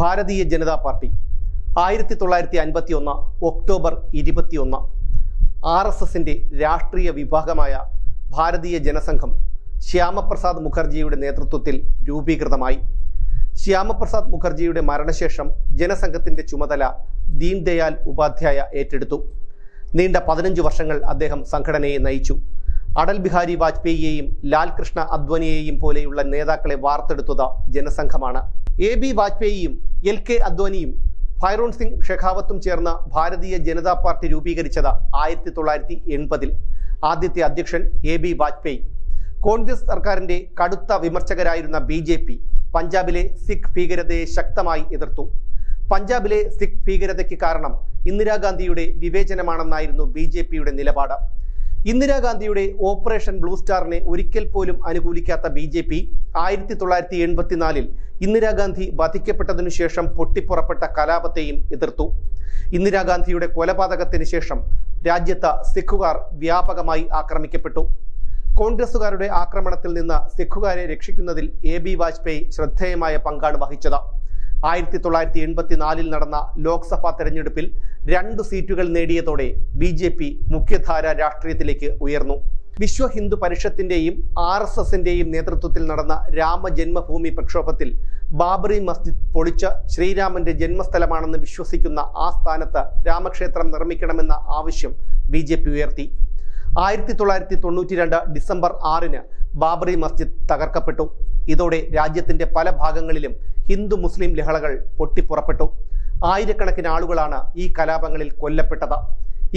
Bharatiya Janata party ആയിരത്തി തൊള്ളായിരത്തി അൻപത്തി ഒന്ന് ഒക്ടോബർ ഇരുപത്തിയൊന്ന്. ആർ എസ് എസിന്റെ രാഷ്ട്രീയ വിഭാഗമായ ഭാരതീയ ജനസംഘം ശ്യാമപ്രസാദ് മുഖർജിയുടെ നേതൃത്വത്തിൽ രൂപീകൃതമായി. ശ്യാമപ്രസാദ് മുഖർജിയുടെ മരണശേഷം ജനസംഘത്തിന്റെ ചുമതല ദീൻദയാൽ ഉപാധ്യായ ഏറ്റെടുത്തു. നീണ്ട പതിനഞ്ച് വർഷങ്ങൾ അദ്ദേഹം സംഘടനയെ നയിച്ചു. അടൽ ബിഹാരി വാജ്പേയിയെയും ലാൽകൃഷ്ണ അദ്വാനിയെയും പോലെയുള്ള നേതാക്കളെ വാർത്തെടുത്തത് ജനസംഘമാണ്. എ ബി വാജ്പേയിയും എൽ കെ അദ്വാനിയും ഭൈറോൺ സിംഗ് ഷെഖാവത്തും ചേർന്ന് ഭാരതീയ ജനതാ പാർട്ടി രൂപീകരിച്ചത് ആയിരത്തി തൊള്ളായിരത്തി എൺപതിൽ ആദ്യത്തെ അധ്യക്ഷൻ എ ബി വാജ്പേയി. കോൺഗ്രസ് സർക്കാരിന്റെ കടുത്ത വിമർശകരായിരുന്ന ബി ജെ പി പഞ്ചാബിലെ സിഖ് ഭീകരതയെ ശക്തമായി എതിർത്തു. പഞ്ചാബിലെ സിഖ് ഭീകരതയ്ക്ക് കാരണം ഇന്ദിരാഗാന്ധിയുടെ വിവേചനമാണെന്നായിരുന്നു ബി ജെ പിയുടെ നിലപാട്. ഇന്ദിരാഗാന്ധിയുടെ ഓപ്പറേഷൻ ബ്ലൂ സ്റ്റാറിനെ ഒരിക്കൽ പോലും അനുകൂലിക്കാത്ത ബി ജെ പി ആയിരത്തി തൊള്ളായിരത്തി എൺപത്തിനാലിൽ ഇന്ദിരാഗാന്ധി വധിക്കപ്പെട്ടതിനു ശേഷം പൊട്ടിപ്പുറപ്പെട്ട കലാപത്തെയും എതിർത്തു. ഇന്ദിരാഗാന്ധിയുടെ കൊലപാതകത്തിന് ശേഷം രാജ്യത്ത് സിഖുകാർ വ്യാപകമായി ആക്രമിക്കപ്പെട്ടു. കോൺഗ്രസുകാരുടെ ആക്രമണത്തിൽ നിന്ന് സിഖുകാരെ രക്ഷിക്കുന്നതിൽ എ ബി വാജ്പേയി ശ്രദ്ധേയമായ പങ്കാണ് വഹിച്ചത്. ആയിരത്തി തൊള്ളായിരത്തി എൺപത്തിനാലിൽ നടന്ന ലോക്സഭാ തെരഞ്ഞെടുപ്പിൽ രണ്ട് സീറ്റുകൾ നേടിയതോടെ ബി ജെ പി മുഖ്യധാര രാഷ്ട്രീയത്തിലേക്ക് ഉയർന്നു. വിശ്വ ഹിന്ദു പരിഷത്തിന്റെയും ആർ എസ് എസിന്റെയും നേതൃത്വത്തിൽ നടന്ന രാമജന്മഭൂമി പ്രക്ഷോഭത്തിൽ ബാബറി മസ്ജിദ് പൊളിച്ച് ശ്രീരാമന്റെ ജന്മസ്ഥലമാണെന്ന് വിശ്വസിക്കുന്ന ആ സ്ഥാനത്ത് രാമക്ഷേത്രം നിർമ്മിക്കണമെന്ന ആവശ്യം ബി ഉയർത്തി ആയിരത്തി തൊള്ളായിരത്തി തൊണ്ണൂറ്റി രണ്ട് ഡിസംബർ ആറിന് ബാബറി മസ്ജിദ് തകർക്കപ്പെട്ടു. ഇതോടെ രാജ്യത്തിന്റെ പല ഭാഗങ്ങളിലും ഹിന്ദു മുസ്ലിം ലഹളകൾ പൊട്ടിപ്പുറപ്പെട്ടു. ആയിരക്കണക്കിന് ആളുകളാണ് ഈ കലാപങ്ങളിൽ കൊല്ലപ്പെട്ടത്.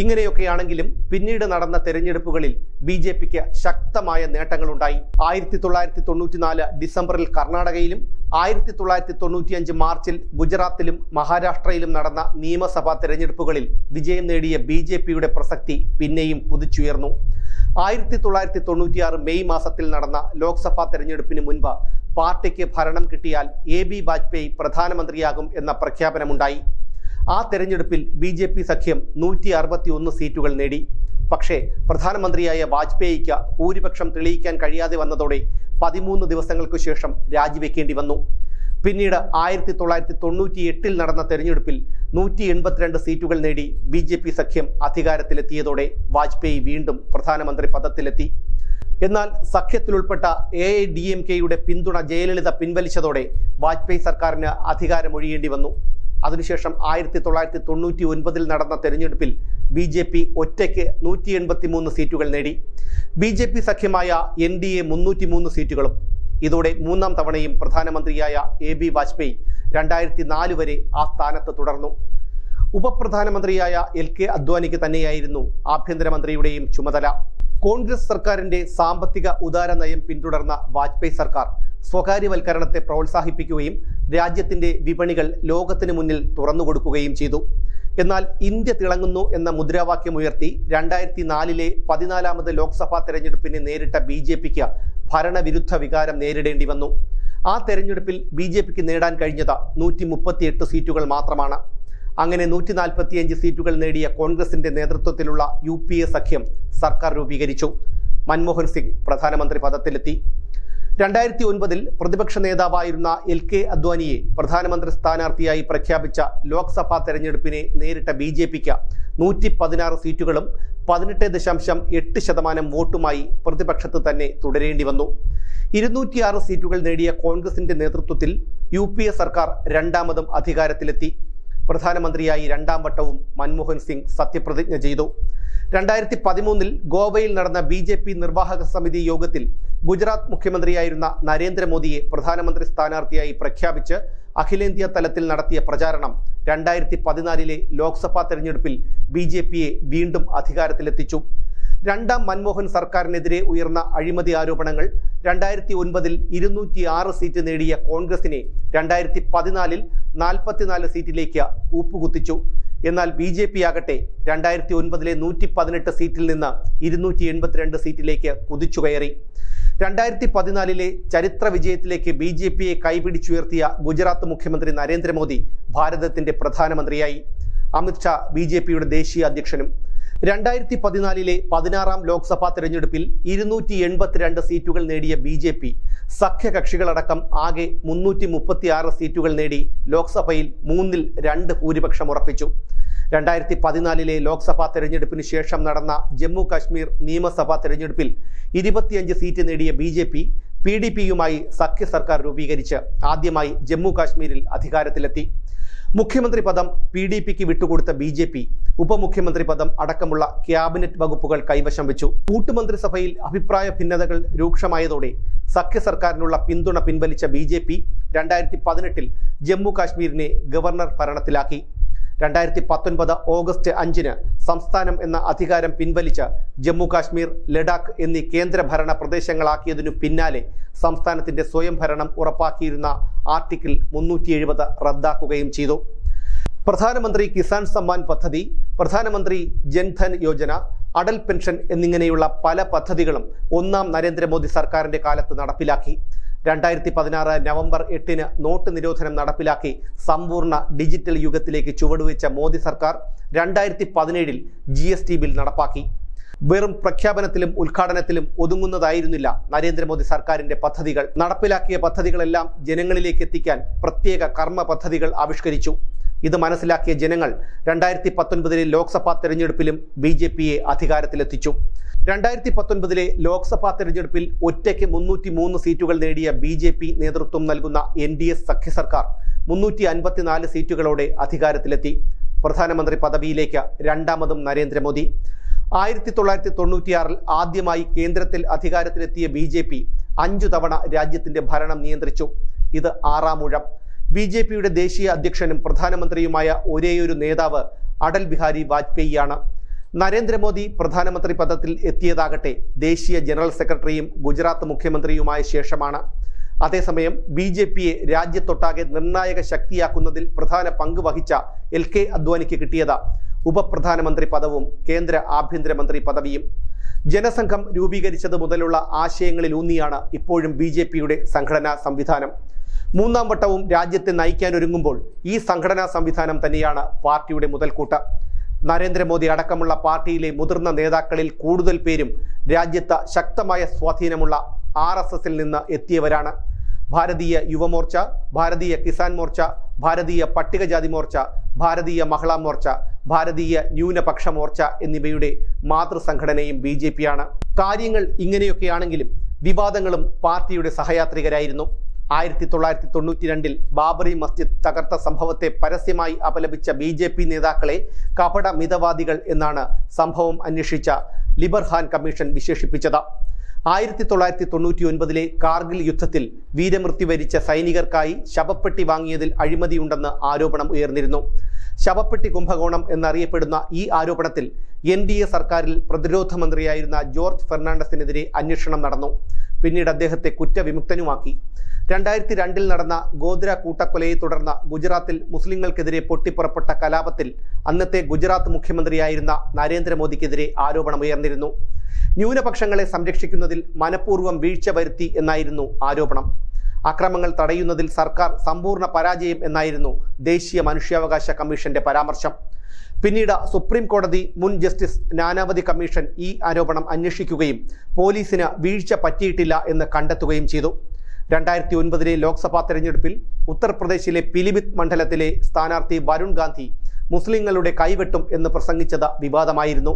ഇങ്ങനെയൊക്കെയാണെങ്കിലും പിന്നീട് നടന്ന തെരഞ്ഞെടുപ്പുകളിൽ ബി ജെ പിക്ക് ശക്തമായ നേട്ടങ്ങളുണ്ടായി. ആയിരത്തി തൊള്ളായിരത്തി തൊണ്ണൂറ്റിനാല് ഡിസംബറിൽ കർണാടകയിലും ആയിരത്തി തൊള്ളായിരത്തി തൊണ്ണൂറ്റിയഞ്ച് മാർച്ചിൽ ഗുജറാത്തിലും മഹാരാഷ്ട്രയിലും നടന്ന നിയമസഭാ തെരഞ്ഞെടുപ്പുകളിൽ വിജയം നേടിയ ബി ജെ പിയുടെ പ്രസക്തി പിന്നെയും കുതിച്ചുയർന്നു. ആയിരത്തി തൊള്ളായിരത്തി തൊണ്ണൂറ്റിയാറ് മെയ് മാസത്തിൽ നടന്ന ലോക്സഭാ തെരഞ്ഞെടുപ്പിന് മുൻപ് പാർട്ടിക്ക് ഭരണം കിട്ടിയാൽ എ ബി വാജ്പേയി പ്രധാനമന്ത്രിയാകും എന്ന പ്രഖ്യാപനമുണ്ടായി. ആ തെരഞ്ഞെടുപ്പിൽ ബി ജെ പി സഖ്യം നൂറ്റി അറുപത്തി ഒന്ന് സീറ്റുകൾ നേടി. പക്ഷേ പ്രധാനമന്ത്രിയായ വാജ്പേയിക്ക് ഭൂരിപക്ഷം തെളിയിക്കാൻ കഴിയാതെ വന്നതോടെ പതിമൂന്ന് ദിവസങ്ങൾക്കു ശേഷം രാജിവെക്കേണ്ടി വന്നു. പിന്നീട് ആയിരത്തി തൊള്ളായിരത്തി തൊണ്ണൂറ്റി എട്ടിൽ നടന്ന തെരഞ്ഞെടുപ്പിൽ നൂറ്റി എൺപത്തിരണ്ട് സീറ്റുകൾ നേടി ബി ജെ പി സഖ്യം അധികാരത്തിലെത്തിയതോടെ വാജ്പേയി വീണ്ടും പ്രധാനമന്ത്രി പദത്തിലെത്തി. എന്നാൽ സഖ്യത്തിലുൾപ്പെട്ട എ ഐ ഡി എം കെയുടെ പിന്തുണ ജയലളിത പിൻവലിച്ചതോടെ വാജ്പേയി സർക്കാരിന് അധികാരമൊഴിയേണ്ടി വന്നു. അതിനുശേഷം ആയിരത്തി തൊള്ളായിരത്തി തൊണ്ണൂറ്റി ഒൻപതിൽ നടന്ന തെരഞ്ഞെടുപ്പിൽ ബി ജെ പി ഒറ്റയ്ക്ക് നൂറ്റി എൺപത്തി മൂന്ന് സീറ്റുകൾ നേടി. ബി ജെ പി സഖ്യമായ എൻ ഡി എ മുന്നൂറ്റി മൂന്ന് സീറ്റുകളും ഇതോടെ മൂന്നാം തവണയും പ്രധാനമന്ത്രിയായ എ ബി വാജ്പേയി രണ്ടായിരത്തി നാല് വരെ ആ സ്ഥാനത്ത് തുടർന്നു. ഉപപ്രധാനമന്ത്രിയായ എൽ കെ അദ്വാനിക്ക് തന്നെയായിരുന്നു ആഭ്യന്തരമന്ത്രിയുടെയും ചുമതല. കോൺഗ്രസ് സർക്കാരിന്റെ സാമ്പത്തിക ഉദാര നയം പിന്തുടർന്ന വാജ്പേയി സർക്കാർ സ്വകാര്യവൽക്കരണത്തെ പ്രോത്സാഹിപ്പിക്കുകയും രാജ്യത്തിന്റെ വിപണികൾ ലോകത്തിന് മുന്നിൽ തുറന്നുകൊടുക്കുകയും ചെയ്തു. എന്നാൽ ഇന്ത്യ തിളങ്ങുന്നു എന്ന മുദ്രാവാക്യം ഉയർത്തി രണ്ടായിരത്തി നാലിലെ പതിനാലാമത് ലോക്സഭാ തെരഞ്ഞെടുപ്പിനെ നേരിട്ട ബി ജെ പിക്ക് ഭരണവിരുദ്ധ വികാരം നേരിടേണ്ടി വന്നു. ആ തെരഞ്ഞെടുപ്പിൽ ബി ജെ പിക്ക് നേടാൻ കഴിഞ്ഞത് നൂറ്റി മുപ്പത്തിയെട്ട് സീറ്റുകൾ മാത്രമാണ്. അങ്ങനെ നൂറ്റി നാൽപ്പത്തിയഞ്ച് സീറ്റുകൾ നേടിയ കോൺഗ്രസിന്റെ നേതൃത്വത്തിലുള്ള യു സഖ്യം സർക്കാർ രൂപീകരിച്ചു. മൻമോഹൻ സിംഗ് പ്രധാനമന്ത്രി പദത്തിലെത്തി. രണ്ടായിരത്തി ഒൻപതിൽ പ്രതിപക്ഷ നേതാവായിരുന്ന എൽ കെ അദ്വാനിയെ പ്രധാനമന്ത്രി സ്ഥാനാർത്ഥിയായി പ്രഖ്യാപിച്ച ലോക്സഭാ തെരഞ്ഞെടുപ്പിനെ നേരിട്ട ബി ജെ പിക്ക് നൂറ്റി പതിനാറ് സീറ്റുകളും പതിനെട്ട് ദശാംശം എട്ട് ശതമാനം വോട്ടുമായി പ്രതിപക്ഷത്ത് തന്നെ തുടരേണ്ടി വന്നു. ഇരുന്നൂറ്റിയാറ് സീറ്റുകൾ നേടിയ കോൺഗ്രസിന്റെ നേതൃത്വത്തിൽ യു പി എ സർക്കാർ രണ്ടാമതും അധികാരത്തിലെത്തി. പ്രധാനമന്ത്രിയായി രണ്ടാം വട്ടവും മൻമോഹൻ സിംഗ് സത്യപ്രതിജ്ഞ ചെയ്തു. രണ്ടായിരത്തി പതിമൂന്നിൽ ഗോവയിൽ നടന്ന ബി ജെ പി നിർവാഹക സമിതി യോഗത്തിൽ ഗുജറാത്ത് മുഖ്യമന്ത്രിയായിരുന്ന നരേന്ദ്രമോദിയെ പ്രധാനമന്ത്രി സ്ഥാനാർത്ഥിയായി പ്രഖ്യാപിച്ച് അഖിലേന്ത്യാ തലത്തിൽ നടത്തിയ പ്രചാരണം രണ്ടായിരത്തി പതിനാലിലെ ലോക്സഭാ തെരഞ്ഞെടുപ്പിൽ ബി ജെ പിയെ വീണ്ടും അധികാരത്തിലെത്തിച്ചു. രണ്ടാം മൻമോഹൻ സർക്കാരിനെതിരെ ഉയർന്ന അഴിമതി ആരോപണങ്ങൾ രണ്ടായിരത്തി ഒൻപതിൽ ഇരുന്നൂറ്റി ആറ് സീറ്റ് നേടിയ കോൺഗ്രസിനെ രണ്ടായിരത്തി പതിനാലിൽ നാൽപ്പത്തിനാല് സീറ്റിലേക്ക് കൂപ്പുകുത്തിച്ചു. എന്നാൽ ബി ജെ പി ആകട്ടെ രണ്ടായിരത്തി ഒൻപതിലെ നൂറ്റി പതിനെട്ട് സീറ്റിൽ നിന്ന് ഇരുന്നൂറ്റി എൺപത്തിരണ്ട് സീറ്റിലേക്ക് കുതിച്ചുകയറി രണ്ടായിരത്തി പതിനാലിലെ ചരിത്ര വിജയത്തിലേക്ക് ബി ജെ പിയെ കൈപിടിച്ചുയർത്തിയ ഗുജറാത്ത് മുഖ്യമന്ത്രി നരേന്ദ്രമോദി ഭാരതത്തിന്റെ പ്രധാനമന്ത്രിയായി. അമിത്ഷാ ബി ജെ പിയുടെ ദേശീയ അധ്യക്ഷനും. രണ്ടായിരത്തി പതിനാലിലെ പതിനാറാം ലോക്സഭാ തെരഞ്ഞെടുപ്പിൽ ഇരുന്നൂറ്റി എൺപത്തിരണ്ട് സീറ്റുകൾ നേടിയ ബി ജെ പി സഖ്യകക്ഷികളടക്കം ആകെ മുന്നൂറ്റി മുപ്പത്തിയാറ് സീറ്റുകൾ നേടി ലോക്സഭയിൽ മൂന്നിൽ രണ്ട് ഭൂരിപക്ഷം ഉറപ്പിച്ചു. രണ്ടായിരത്തി പതിനാലിലെ ലോക്സഭാ തെരഞ്ഞെടുപ്പിന് ശേഷം നടന്ന ജമ്മു കാശ്മീർ നിയമസഭാ തെരഞ്ഞെടുപ്പിൽ ഇരുപത്തിയഞ്ച് സീറ്റ് നേടിയ B J P P D പിയുമായി സഖ്യ സർക്കാർ രൂപീകരിച്ച് ആദ്യമായി ജമ്മു കാശ്മീരിൽ അധികാരത്തിലെത്തി. മുഖ്യമന്ത്രി പദം പി ഡി പിക്ക് വിട്ടുകൊടുത്ത ബി ജെ പി ഉപമുഖ്യമന്ത്രി പദം അടക്കമുള്ള ക്യാബിനറ്റ് വകുപ്പുകൾ കൈവശം വെച്ചു. കൂട്ടുമന്ത്രിസഭയിൽ അഭിപ്രായ ഭിന്നതകൾ രൂക്ഷമായതോടെ സഖ്യ സർക്കാരിനുള്ള പിന്തുണ പിൻവലിച്ച ബി ജെ പി രണ്ടായിരത്തി പതിനെട്ടിൽ ജമ്മു കാശ്മീരിനെ ഗവർണർ ഭരണത്തിലാക്കി. രണ്ടായിരത്തി പത്തൊൻപത് ഓഗസ്റ്റ് അഞ്ചിന് സംസ്ഥാനം എന്ന അധികാരം പിൻവലിച്ച് ജമ്മു കാശ്മീർ ലഡാക്ക് എന്നീ കേന്ദ്രഭരണ പ്രദേശങ്ങളാക്കിയതിനു പിന്നാലെ സംസ്ഥാനത്തിന്റെ സ്വയംഭരണം ഉറപ്പാക്കിയിരുന്ന ആർട്ടിക്കിൾ മുന്നൂറ്റി എഴുപത് റദ്ദാക്കുകയും ചെയ്തു. പ്രധാനമന്ത്രി കിസാൻ സമ്മാൻ പദ്ധതി പ്രധാനമന്ത്രി ജൻധൻ യോജന അടൽ പെൻഷൻ എന്നിങ്ങനെയുള്ള പല പദ്ധതികളും ഒന്നാം നരേന്ദ്രമോദി സർക്കാരിന്റെ കാലത്ത് നടപ്പിലാക്കി. രണ്ടായിരത്തി പതിനാറ് നവംബർ എട്ടിന് നോട്ട് നിരോധനം നടപ്പിലാക്കി സമ്പൂർണ ഡിജിറ്റൽ യുഗത്തിലേക്ക് ചുവടുവെച്ച മോദി സർക്കാർ രണ്ടായിരത്തി പതിനേഴിൽ ജി എസ് ടി ബിൽ നടപ്പാക്കി. വെറും പ്രഖ്യാപനത്തിലും ഉദ്ഘാടനത്തിലും ഒതുങ്ങുന്നതായിരുന്നില്ല നരേന്ദ്രമോദി സർക്കാരിന്റെ പദ്ധതികൾ. നടപ്പിലാക്കിയ പദ്ധതികളെല്ലാം ജനങ്ങളിലേക്ക് എത്തിക്കാൻ പ്രത്യേക കർമ്മ പദ്ധതികൾ ആവിഷ്കരിച്ചു. ഇത് മനസ്സിലാക്കിയ ജനങ്ങൾ രണ്ടായിരത്തി പത്തൊൻപതിലെ ലോക്സഭാ തെരഞ്ഞെടുപ്പിലും ബി ജെ പിയെ അധികാരത്തിലെത്തിച്ചു. രണ്ടായിരത്തി പത്തൊൻപതിലെ ലോക്സഭാ തെരഞ്ഞെടുപ്പിൽ ഒറ്റയ്ക്ക് മുന്നൂറ്റി മൂന്ന് സീറ്റുകൾ നേടിയ ബി ജെ പി നേതൃത്വം നൽകുന്ന എൻ ഡി എസ് സഖ്യ സർക്കാർ മുന്നൂറ്റി അൻപത്തിനാല് സീറ്റുകളോടെ അധികാരത്തിലെത്തി. പ്രധാനമന്ത്രി പദവിയിലേക്ക് രണ്ടാമതും നരേന്ദ്രമോദി. ആയിരത്തി തൊള്ളായിരത്തി തൊണ്ണൂറ്റിയാറിൽ ആദ്യമായി കേന്ദ്രത്തിൽ അധികാരത്തിലെത്തിയ ബി ജെ പി അഞ്ചു തവണ രാജ്യത്തിന്റെ ഭരണം നിയന്ത്രിച്ചു. ഇത് ആറാമൂഴം ബി ജെ പിയുടെ ദേശീയ അധ്യക്ഷനും പ്രധാനമന്ത്രിയുമായ ഒരേയൊരു നേതാവ് അടൽ ബിഹാരി വാജ്പേയിയാണ്. നരേന്ദ്രമോദി പ്രധാനമന്ത്രി പദത്തിൽ എത്തിയതാകട്ടെ ദേശീയ ജനറൽ സെക്രട്ടറിയും ഗുജറാത്ത് മുഖ്യമന്ത്രിയുമായ ശേഷമാണ്. അതേസമയം ബി ജെ പിയെ രാജ്യത്തൊട്ടാകെ നിർണായക ശക്തിയാക്കുന്നതിൽ പ്രധാന പങ്ക് വഹിച്ച എൽ കെ അദ്വാനിക്ക് കിട്ടിയത് ഉപപ്രധാനമന്ത്രി പദവും കേന്ദ്ര ആഭ്യന്തരമന്ത്രി പദവിയും. ജനസംഘം രൂപീകരിച്ചത് മുതലുള്ള ആശയങ്ങളിലൂന്നിയാണ് ഇപ്പോഴും ബി ജെ പിയുടെ സംഘടനാ സംവിധാനം. മൂന്നാം വട്ടവും രാജ്യത്തെ നയിക്കാനൊരുങ്ങുമ്പോൾ ഈ സംഘടനാ സംവിധാനം തന്നെയാണ് പാർട്ടിയുടെ മുതൽക്കൂട്ട്. നരേന്ദ്രമോദി അടക്കമുള്ള പാർട്ടിയിലെ മുതിർന്ന നേതാക്കളിൽ കൂടുതൽ പേരും രാജ്യത്ത് ശക്തമായ സ്വാധീനമുള്ള ആർ എസ് എസിൽ നിന്ന് എത്തിയവരാണ്. ഭാരതീയ യുവമോർച്ച ഭാരതീയ കിസാൻ മോർച്ച ഭാരതീയ പട്ടികജാതി മോർച്ച ഭാരതീയ മഹിളാ മോർച്ച ഭാരതീയ ന്യൂനപക്ഷ മോർച്ച എന്നിവയുടെ മാതൃസംഘടനയും ബി ജെ പിയാണ് കാര്യങ്ങൾ ഇങ്ങനെയൊക്കെയാണെങ്കിലും വിവാദങ്ങളും പാർട്ടിയുടെ സഹയാത്രികരായിരുന്നു. ആയിരത്തി തൊള്ളായിരത്തി തൊണ്ണൂറ്റി രണ്ടിൽ ബാബറി മസ്ജിദ് തകർത്ത സംഭവത്തെ പരസ്യമായി അപലപിച്ച ബി ജെ പി നേതാക്കളെ കപട മിതവാദികൾ എന്നാണ് സംഭവം അന്വേഷിച്ച ലിബർഹാൻ കമ്മീഷൻ വിശേഷിപ്പിച്ചത്. ആയിരത്തി തൊള്ളായിരത്തി തൊണ്ണൂറ്റി ഒൻപതിലെ കാർഗിൽ യുദ്ധത്തിൽ വീരമൃത്യു വരിച്ച സൈനികർക്കായി ശവപ്പെട്ടി വാങ്ങിയതിൽ അഴിമതിയുണ്ടെന്ന് ആരോപണം ഉയർന്നിരുന്നു. ശവപ്പെട്ടി കുംഭകോണം എന്നറിയപ്പെടുന്ന ഈ ആരോപണത്തിൽ എൻ ഡി എ സർക്കാരിൽ പ്രതിരോധ മന്ത്രിയായിരുന്ന ജോർജ് ഫെർണാണ്ടസിനെതിരെ അന്വേഷണം നടന്നു. പിന്നീട് അദ്ദേഹത്തെ കുറ്റവിമുക്തനുമാക്കി. രണ്ടായിരത്തി രണ്ടിൽ നടന്ന ഗോദ്ര കൂട്ടക്കൊലയെ തുടർന്ന് ഗുജറാത്തിൽ മുസ്ലിങ്ങൾക്കെതിരെ പൊട്ടിപ്പുറപ്പെട്ട കലാപത്തിൽ അന്നത്തെ ഗുജറാത്ത് മുഖ്യമന്ത്രിയായിരുന്ന നരേന്ദ്രമോദിക്കെതിരെ ആരോപണമുയർന്നിരുന്നു ന്യൂനപക്ഷങ്ങളെ സംരക്ഷിക്കുന്നതിൽ മനഃപൂർവം വീഴ്ച വരുത്തി എന്നായിരുന്നു ആരോപണം. അക്രമങ്ങൾ തടയുന്നതിൽ സർക്കാർ സമ്പൂർണ പരാജയം എന്നായിരുന്നു ദേശീയ മനുഷ്യാവകാശ കമ്മീഷന്റെ പരാമർശം. പിന്നീട് സുപ്രീം കോടതി മുൻ ജസ്റ്റിസ് നാനാവതി കമ്മീഷൻ ഈ ആരോപണം അന്വേഷിക്കുകയും പോലീസിന് വീഴ്ച പറ്റിയിട്ടില്ല എന്ന് കണ്ടെത്തുകയും ചെയ്തു. രണ്ടായിരത്തി ഒൻപതിലെ ലോക്സഭാ തെരഞ്ഞെടുപ്പിൽ ഉത്തർപ്രദേശിലെ പിലിഭിത് മണ്ഡലത്തിലെ സ്ഥാനാർത്ഥി വരുൺ ഗാന്ധി മുസ്ലിങ്ങളുടെ കൈവെട്ടും എന്ന് പ്രസംഗിച്ചത് വിവാദമായിരുന്നു.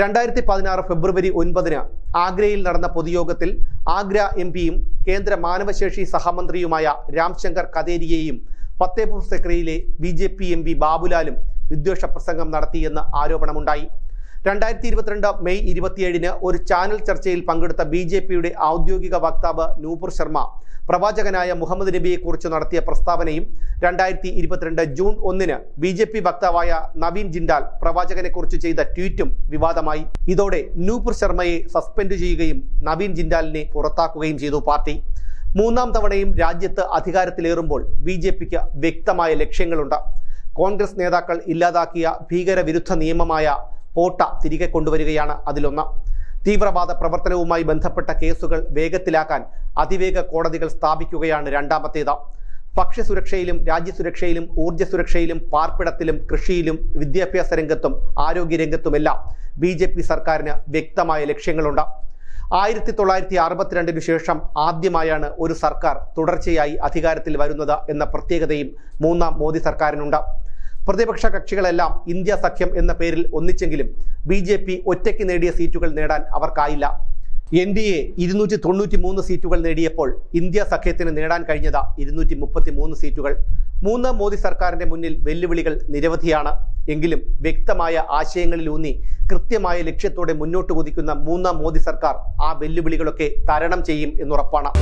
രണ്ടായിരത്തി പതിനാറ് ഫെബ്രുവരി ഒൻപതിന് ആഗ്രയിൽ നടന്ന പൊതുയോഗത്തിൽ ആഗ്ര എം പിയും കേന്ദ്ര മാനവശേഷി സഹമന്ത്രിയുമായ രാംശങ്കർ കതേരിയെയും Fatehpur സെക്രയിലെ B J P M P ബാബുലാലും വിദ്വേഷ പ്രസംഗം നടത്തിയെന്ന് ആരോപണമുണ്ടായി. രണ്ടായിരത്തി ഇരുപത്തിരണ്ട് മെയ് ഇരുപത്തിയേഴിന് ഒരു ചാനൽ ചർച്ചയിൽ പങ്കെടുത്ത ബി ജെ പിയുടെ ഔദ്യോഗിക വക്താവ് നൂപുർ ശർമ്മ പ്രവാചകനായ മുഹമ്മദ് നബിയെക്കുറിച്ച് നടത്തിയ പ്രസ്താവനയും രണ്ടായിരത്തി ഇരുപത്തിരണ്ട് ജൂൺ ഒന്നിന് ബി ജെ പി വക്താവായ നവീൻ ജിൻഡാൽ പ്രവാചകനെക്കുറിച്ച് ചെയ്ത ട്വീറ്റും വിവാദമായി. ഇതോടെ നൂപുർ ശർമ്മയെ സസ്പെൻഡ് ചെയ്യുകയും നവീൻ ജിൻഡാലിനെ പുറത്താക്കുകയും ചെയ്തു പാർട്ടി. മൂന്നാം തവണയും രാജ്യത്ത് അധികാരത്തിലേറുമ്പോൾ ബി ജെ പിക്ക് വ്യക്തമായ ലക്ഷ്യങ്ങളുണ്ട്. കോൺഗ്രസ് നേതാക്കൾ ഇല്ലാതാക്കിയ ഭീകരവിരുദ്ധ നിയമമായ പോട്ട തിരികെ കൊണ്ടുവരികയാണ് അതിലൊന്ന്. തീവ്രവാദ പ്രവർത്തനവുമായി ബന്ധപ്പെട്ട കേസുകൾ വേഗത്തിലാക്കാൻ അതിവേഗ കോടതികൾ സ്ഥാപിക്കുകയാണ് രണ്ടാമത്തേത്. ഭക്ഷ്യസുരക്ഷയിലും രാജ്യസുരക്ഷയിലും ഊർജ സുരക്ഷയിലും പാർപ്പിടത്തിലും കൃഷിയിലും വിദ്യാഭ്യാസ രംഗത്തും ആരോഗ്യരംഗത്തുമെല്ലാം ബി ജെ പി സർക്കാരിന് വ്യക്തമായ ലക്ഷ്യങ്ങളുണ്ട്. ആയിരത്തി തൊള്ളായിരത്തി അറുപത്തിരണ്ടിനു ശേഷം ആദ്യമായാണ് ഒരു സർക്കാർ തുടർച്ചയായി അധികാരത്തിൽ വരുന്നത് എന്ന പ്രത്യേകതയും മൂന്നാം മോദി സർക്കാരിനുണ്ട്. പ്രതിപക്ഷ കക്ഷികളെല്ലാം ഇന്ത്യ സഖ്യം എന്ന പേരിൽ ഒന്നിച്ചെങ്കിലും ബി ജെ പി ഒറ്റയ്ക്ക് നേടിയ സീറ്റുകൾ നേടാൻ അവർക്കായില്ല. എൻ ഡി എ ഇരുന്നൂറ്റി തൊണ്ണൂറ്റി മൂന്ന് സീറ്റുകൾ നേടിയപ്പോൾ ഇന്ത്യ സഖ്യത്തിന് നേടാൻ കഴിഞ്ഞത് ഇരുന്നൂറ്റി മുപ്പത്തി മൂന്ന് സീറ്റുകൾ. മൂന്ന് മോദി സർക്കാരിന്റെ മുന്നിൽ വെല്ലുവിളികൾ നിരവധിയാണ്. എങ്കിലും വ്യക്തമായ ആശയങ്ങളിലൂന്നി കൃത്യമായ ലക്ഷ്യത്തോടെ മുന്നോട്ട് കുതിക്കുന്ന മൂന്നാം മോദി സർക്കാർ ആ വെല്ലുവിളികളൊക്കെ തരണം ചെയ്യും എന്നുറപ്പാണ്.